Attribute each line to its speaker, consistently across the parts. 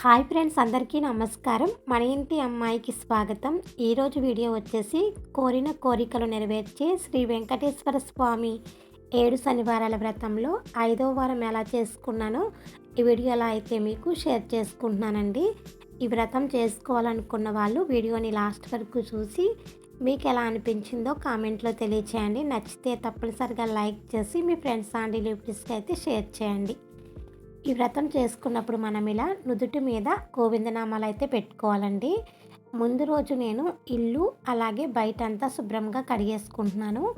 Speaker 1: Hi friends అందరికీ నమస్కారం. మన ఇంటి అమ్మాయికి స్వాగతం. ఈరోజు వీడియో వచ్చేసి కోరిన కోరికలు నెరవేర్చే శ్రీ వెంకటేశ్వర స్వామి ఏడు శనివారాల వ్రతంలో ఐదో వారం ఎలా చేసుకున్నానో ఈ వీడియో ఎలా అయితే మీకు షేర్ చేసుకుంటున్నానండి. ఈ వ్రతం చేసుకోవాలనుకున్న వాళ్ళు వీడియోని లాస్ట్ వరకు చూసి మీకు ఎలా అనిపించిందో కామెంట్లో తెలియచేయండి. నచ్చితే తప్పనిసరిగా లైక్ చేసి మీ ఫ్రెండ్స్ అండ్ రిలేటివ్స్కి అయితే షేర్ చేయండి. ఈ వ్రతం చేసుకున్నప్పుడు మనం ఇలా నుదుటి మీద గోవిందనామాలు అయితే పెట్టుకోవాలండి. ముందు రోజు నేను ఇల్లు అలాగే బయట అంతా శుభ్రంగా కడిగేసుకుంటున్నాను.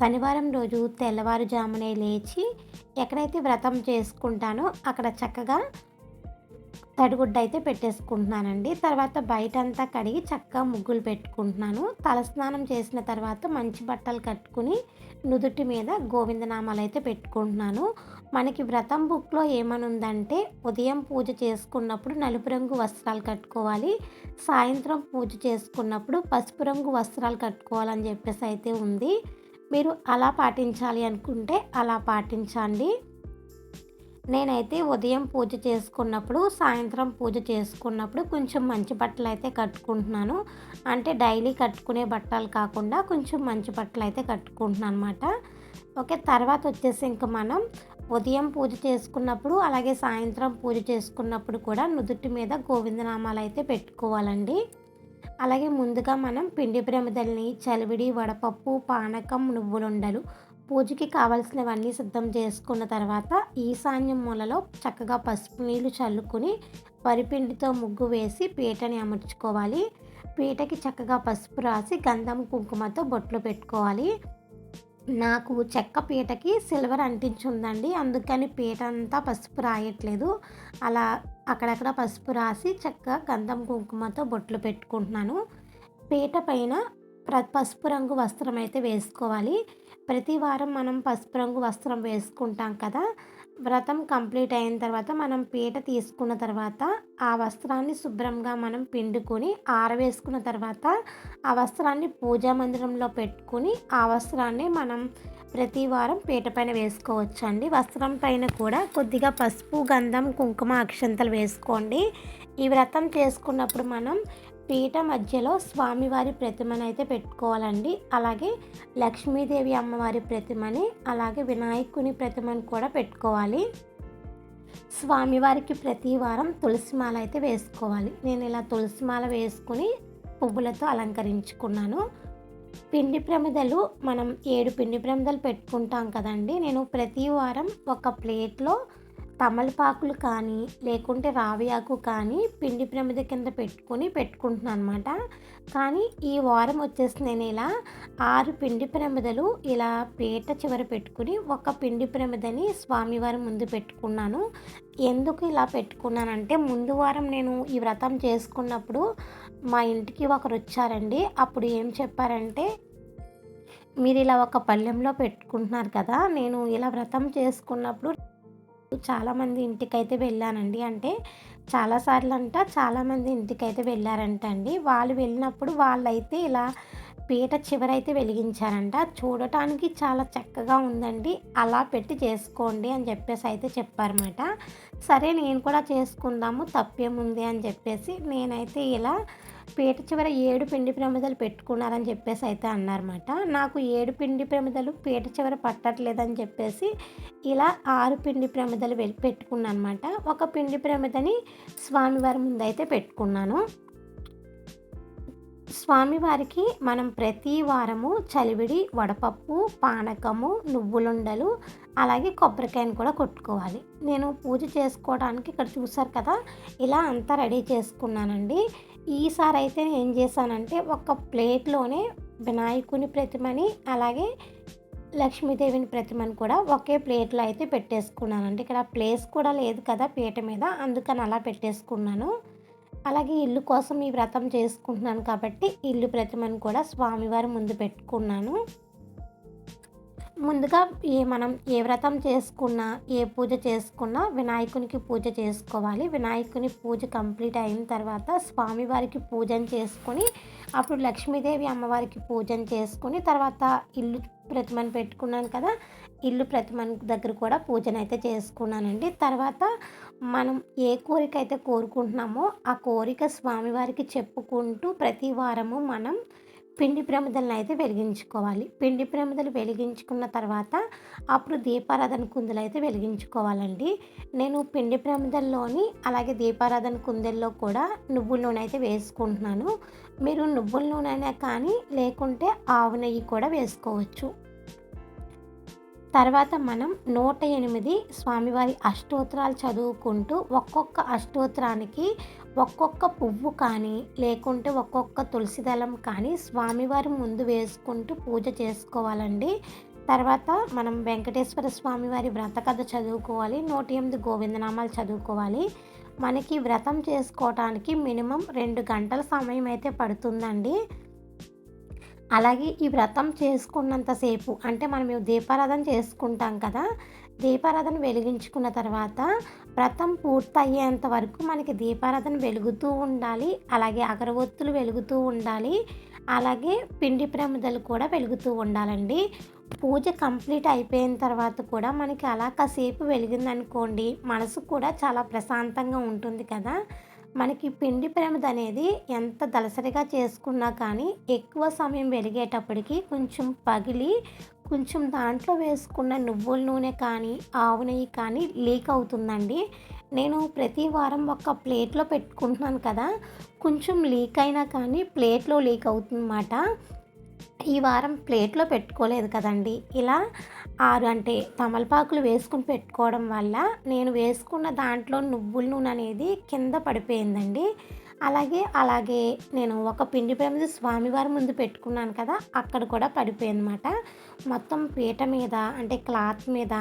Speaker 1: శనివారం రోజు తెల్లవారుజామునే లేచి ఎక్కడైతే వ్రతం చేసుకుంటానో అక్కడ చక్కగా తడిగుడ్డ అయితే పెట్టేసుకుంటున్నానండి. తర్వాత బయట అంతా కడిగి చక్కగా ముగ్గులు పెట్టుకుంటున్నాను. తలస్నానం చేసిన తర్వాత మంచి బట్టలు కట్టుకుని నుదుటి మీద గోవిందనామాలు అయితే పెట్టుకుంటున్నాను. మనకి వ్రతం బుక్లో ఏమనుందంటే ఉదయం పూజ చేసుకున్నప్పుడు నలుపు రంగు వస్త్రాలు కట్టుకోవాలి సాయంత్రం పూజ చేసుకున్నప్పుడు పసుపు రంగు వస్త్రాలు కట్టుకోవాలని చెప్పేసి అయితే ఉంది. మీరు అలా పాటించాలి అనుకుంటే అలా పాటించండి. నేనైతే ఉదయం పూజ చేసుకున్నప్పుడు సాయంత్రం పూజ చేసుకున్నప్పుడు కొంచెం మంచి బట్టలు అయితే కట్టుకుంటున్నాను. అంటే డైలీ కట్టుకునే బట్టలు కాకుండా కొంచెం మంచి బట్టలు అయితే కట్టుకుంటున్నాను అనమాట ఓకే తర్వాత వచ్చేసి ఇంకా మనం ఉదయం పూజ చేసుకున్నప్పుడు అలాగే సాయంత్రం పూజ చేసుకున్నప్పుడు కూడా నుదుటి మీద గోవిందనామాలు అయితే పెట్టుకోవాలండి. అలాగే ముందుగా మనం పిండి ప్రమిదల్ని చలివిడి వడపప్పు పానకం నువ్వులుండలు పూజకి కావాల్సినవన్నీ సిద్ధం చేసుకున్న తర్వాత ఈశాన్యం మూలలో చక్కగా పసుపు నీళ్ళు చల్లుకుని వరిపిండితో ముగ్గు వేసి పీటని అమర్చుకోవాలి. పీటకి చక్కగా పసుపు రాసి గంధం కుంకుమతో బొట్లు పెట్టుకోవాలి. నాకు చెక్క పీటకి సిల్వర్ అంటించుందండి. అందుకని పీట అంతా పసుపు రాయట్లేదు. అలా అక్కడక్కడ పసుపు రాసి చెక్క గంధం కుంకుమతో బొట్లు పెట్టుకుంటున్నాను. పీట పైన ప్ర పసుపు రంగు వస్త్రం అయితే వేసుకోవాలి. ప్రతి వారం మనం పసుపు రంగు వస్త్రం వేసుకుంటాం కదా. వ్రతం కంప్లీట్ అయిన తర్వాత మనం పీట తీసుకున్న తర్వాత ఆ వస్త్రాన్ని శుభ్రంగా మనం పిండుకొని ఆరవేసుకున్న తర్వాత ఆ వస్త్రాన్ని పూజా మందిరంలో పెట్టుకుని ఆ వస్త్రాన్ని మనం ప్రతి వారం పీట పైన వేసుకోవచ్చండి. వస్త్రం పైన కూడా కొద్దిగా పసుపు గంధం కుంకుమ అక్షంతలు వేసుకోండి. ఈ వ్రతం చేసుకున్నప్పుడు మనం పీట మధ్యలో స్వామివారి ప్రతిమను అయితే పెట్టుకోవాలండి. అలాగే లక్ష్మీదేవి అమ్మవారి ప్రతిమని అలాగే వినాయకుని ప్రతిమని కూడా పెట్టుకోవాలి. స్వామివారికి ప్రతి వారం తులసిమాల అయితే వేసుకోవాలి. నేను ఇలా తులసిమాల వేసుకుని పువ్వులతో అలంకరించుకున్నాను. పిండి ప్రమిదలు మనం ఏడు పిండి ప్రమిదలు పెట్టుకుంటాం కదండి. నేను ప్రతి వారం ఒక ప్లేట్లో తమలపాకులు కానీ లేకుంటే రావి ఆకు కానీ పిండి ప్రమిద కింద పెట్టుకొని పెట్టుకుంటున్నాను అనమాట కానీ ఈ వారం వచ్చేసి నేను ఇలా ఆరు పిండి ప్రమిదలు ఇలా పీట చివర పెట్టుకుని ఒక పిండి ప్రమిదని స్వామివారి ముందు పెట్టుకున్నాను. ఎందుకు ఇలా పెట్టుకున్నానంటే ముందు వారం నేను ఈ వ్రతం చేసుకున్నప్పుడు మా ఇంటికి ఒకరు వచ్చారండి. అప్పుడు ఏం చెప్పారంటే మీరు ఇలా ఒక పళ్ళెంలో పెట్టుకుంటున్నారు కదా నేను ఇలా వ్రతం చేసుకున్నప్పుడు చాలామంది ఇంటికైతే వెళ్ళానండి. అంటే చాలాసార్లు అంట చాలామంది ఇంటికైతే వెళ్ళారంట అండి వాళ్ళు వెళ్ళినప్పుడు వాళ్ళైతే ఇలా పీట చివరైతే వెలిగించారంట. చూడటానికి చాలా చక్కగా ఉందండి. అలా పెట్టి చేసుకోండి అని చెప్పేసి అయితే చెప్పారన్నమాట. సరే నేను కూడా చేసుకుందాము తప్పేముంది అని చెప్పేసి నేనైతే ఇలా పీట చివర ఏడు పిండి ప్రమిదలు పెట్టుకున్నారని చెప్పేసి అయితే అన్నారన్నమాట. నాకు ఏడు పిండి ప్రమిదలు పీట చివర పట్టట్లేదని చెప్పేసి ఇలా ఆరు పిండి ప్రమిదలు పెట్టుకున్నాను అనమాట ఒక పిండి ప్రమిదని స్వామివారి ముందు అయితే పెట్టుకున్నాను. స్వామివారికి మనం ప్రతి వారము చలివిడి వడపప్పు పానకము నువ్వులుండలు అలాగే కొబ్బరికాయను కూడా కొట్టుకోవాలి. నేను పూజ చేసుకోవడానికి ఇక్కడ చూసారు కదా ఇలా అంతా రెడీ చేసుకున్నానండి. ఈసారి అయితే నేను ఏం చేశానంటే ఒక ప్లేట్లోనే వినాయకుని ప్రతిమని అలాగే లక్ష్మీదేవిని ప్రతిమని కూడా ఒకే ప్లేట్లో అయితే పెట్టేసుకున్నాను అంటే ఇక్కడ ప్లేస్ కూడా లేదు కదా పీట మీద అందుకని అలా పెట్టేసుకున్నాను. అలాగే ఇల్లు కోసం ఈ వ్రతం చేసుకుంటున్నాను కాబట్టి ఇల్లు ప్రతిమను కూడా స్వామివారి ముందు పెట్టుకున్నాను. ముందుగా ఏ మనం ఏ వ్రతం చేసుకున్నా ఏ పూజ చేసుకున్నా వినాయకునికి పూజ చేసుకోవాలి. వినాయకుని పూజ కంప్లీట్ అయిన తర్వాత స్వామివారికి పూజన చేసుకొని అప్పుడు లక్ష్మీదేవి అమ్మవారికి పూజన చేసుకుని తర్వాత ఇల్లు ప్రతిమను పెట్టుకున్నాను కదా ఇల్లు ప్రతిమను దగ్గర కూడా పూజన అయితే చేసుకున్నానండి. తర్వాత మనం ఏ కోరిక అయితే కోరుకుంటున్నామో ఆ కోరిక స్వామివారికి చెప్పుకుంటూ ప్రతి వారము మనం పిండి ప్రమిదలను అయితే వెలిగించుకోవాలి. పిండి ప్రమిదలు వెలిగించుకున్న తర్వాత అప్పుడు దీపారాధన కుందులు అయితే వెలిగించుకోవాలండి. నేను పిండి ప్రమిదల్లోని అలాగే దీపారాధన కుందెల్లో కూడా నువ్వుల నూనె అయితే వేసుకుంటున్నాను. మీరు నువ్వుల నూనె అయినా కానీ లేకుంటే ఆవు నెయ్యి కూడా వేసుకోవచ్చు. తర్వాత మనం నూట ఎనిమిది స్వామివారి అష్టోత్తరాలు చదువుకుంటూ ఒక్కొక్క అష్టోత్తరానికి ఒక్కొక్క పువ్వు కానీ లేకుంటే ఒక్కొక్క తులసి దళం కానీ స్వామివారి ముందు వేసుకుంటూ పూజ చేసుకోవాలండి. తర్వాత మనం వెంకటేశ్వర స్వామివారి వ్రత కథ చదువుకోవాలి నూట ఎనిమిది గోవిందనామాలు చదువుకోవాలి. మనకి వ్రతం చేసుకోవటానికి మినిమం రెండు గంటల సమయం అయితే పడుతుందండి. అలాగే ఈ వ్రతం చేసుకున్నంతసేపు అంటే మనం దీపారాధన చేసుకుంటాం కదా దీపారాధన వెలిగించుకున్న తర్వాత వ్రతం పూర్తయ్యేంత వరకు మనకి దీపారాధన వెలుగుతూ ఉండాలి అలాగే అగరవత్తులు వెలుగుతూ ఉండాలి అలాగే పిండి ప్రమిదలు కూడా వెలుగుతూ ఉండాలండి. పూజ కంప్లీట్ అయిపోయిన తర్వాత కూడా మనకి అలా కాసేపు వెలిగిందనుకోండి మనసు కూడా చాలా ప్రశాంతంగా ఉంటుంది కదా. మనకి పిండి ప్రమిద అనేది ఎంత దలసరిగా చేసుకున్నా కానీ ఎక్కువ సమయం వెలిగేటప్పటికి కొంచెం పగిలి కొంచెం దాంట్లో వేసుకున్న నువ్వుల నూనె కానీ ఆవు నెయ్యి కానీ లీక్ అవుతుందండి. నేను ప్రతి వారం ఒక ప్లేట్లో పెట్టుకుంటున్నాను కదా. కొంచెం లీక్ అయినా కానీ ప్లేట్లో లీక్ అవుతుందన్నమాట. ఈ వారం ప్లేట్లో పెట్టుకోలేదు కదండి. ఇలా ఆరు అంటే తమలపాకులు వేసుకుని పెట్టుకోవడం వల్ల నేను వేసుకున్న దాంట్లో నువ్వుల నూనె అనేది కింద పడిపోయిందండి. అలాగే అలాగే నేను ఒక పిండి ప్రమిది స్వామివారి ముందు పెట్టుకున్నాను కదా అక్కడ కూడా పడిపోయిందన్నమాట. మొత్తం పీట మీద అంటే క్లాత్ మీద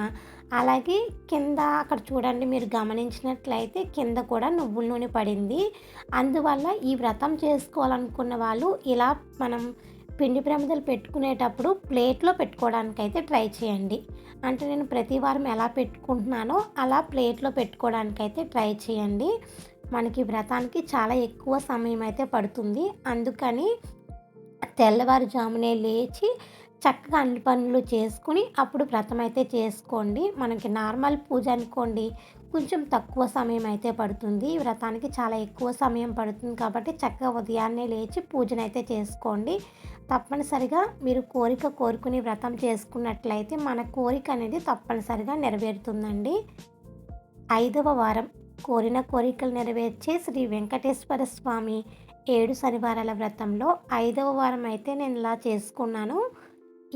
Speaker 1: అలాగే కింద అక్కడ చూడండి మీరు గమనించినట్లయితే కింద కూడా నువ్వుల నూనె పడింది. అందువల్ల ఈ వ్రతం చేసుకోవాలనుకున్న వాళ్ళు ఇలా మనం పిండి ప్రమిదలు పెట్టుకునేటప్పుడు ప్లేట్లో పెట్టుకోవడానికి అయితే ట్రై చేయండి. అంటే నేను ప్రతి వారం ఎలా పెట్టుకుంటున్నానో అలా ప్లేట్లో పెట్టుకోవడానికి అయితే ట్రై చేయండి. మనకి వ్రతానికి చాలా ఎక్కువ సమయం అయితే పడుతుంది. అందుకని తెల్లవారుజామునే లేచి చక్కగా అన్ని పనులు చేసుకుని అప్పుడు వ్రతం అయితే చేసుకోండి. మనకి నార్మల్ పూజ అనుకోండి కొంచెం తక్కువ సమయం అయితే పడుతుంది. వ్రతానికి చాలా ఎక్కువ సమయం పడుతుంది కాబట్టి చక్కగా ఉదయాన్నే లేచి పూజనైతే చేసుకోండి. తప్పనిసరిగా మీరు కోరిక కోరుకుని వ్రతం చేసుకున్నట్లయితే మన కోరిక అనేది తప్పనిసరిగా నెరవేరుతుందండి. ఐదవ వారం కోరిన కోరికలు నెరవేర్చే శ్రీ వెంకటేశ్వర స్వామి ఏడు శనివారాల వ్రతంలో ఐదవ వారం అయితే నేను ఇలా చేసుకున్నాను.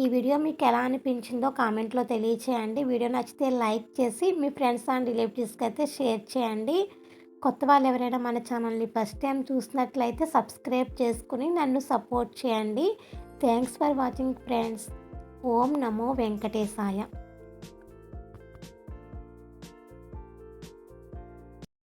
Speaker 1: ఈ వీడియో మీకు ఎలా అనిపించిందో కామెంట్లో తెలియచేయండి. వీడియో నచ్చితే లైక్ చేసి మీ ఫ్రెండ్స్ అండ్ రిలేటివ్స్కి అయితే షేర్ చేయండి. కొత్త వాళ్ళు ఎవరైనా మన ఛానల్ని ఫస్ట్ టైం చూసినట్లయితే సబ్స్క్రైబ్ చేసుకుని నన్ను సపోర్ట్ చేయండి. Thanks for watching friends. ఓం నమో వెంకటేశాయ.